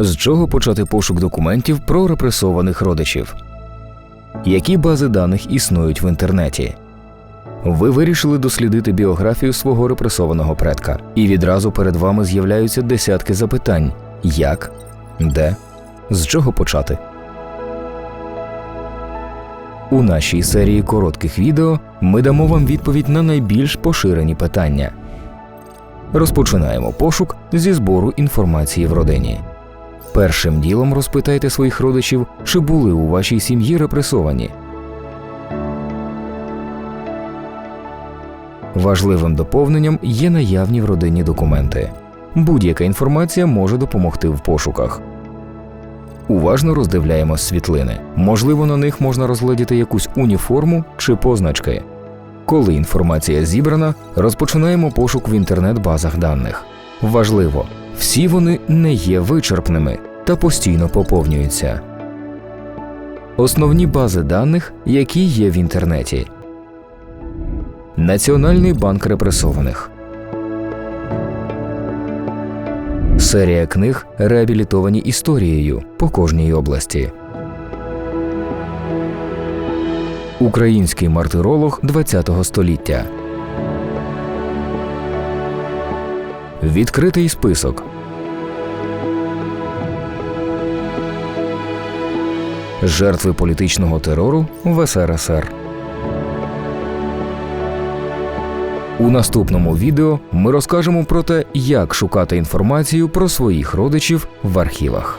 З чого почати пошук документів про репресованих родичів? Які бази даних існують в інтернеті? Ви вирішили дослідити біографію свого репресованого предка, і відразу перед вами з'являються десятки запитань: як, де, з чого почати? У нашій серії коротких відео ми дамо вам відповідь на найбільш поширені питання. Розпочинаємо пошук зі збору інформації в родині. Першим ділом розпитайте своїх родичів, чи були у вашій сім'ї репресовані. Важливим доповненням є наявні в родині документи. Будь-яка інформація може допомогти в пошуках. Уважно роздивляємо світлини. Можливо, на них можна розгледіти якусь уніформу чи позначки. Коли інформація зібрана, розпочинаємо пошук в інтернет-базах даних. Важливо, всі вони не є вичерпними та постійно поповнюються. Основні бази даних, які є в інтернеті. Національний банк репресованих. Серія книг реабілітовані історією по кожній області. Український мартиролог ХХ століття. Відкритий список. Жертви політичного терору в СРСР. У наступному відео ми розкажемо про те, як шукати інформацію про своїх родичів в архівах.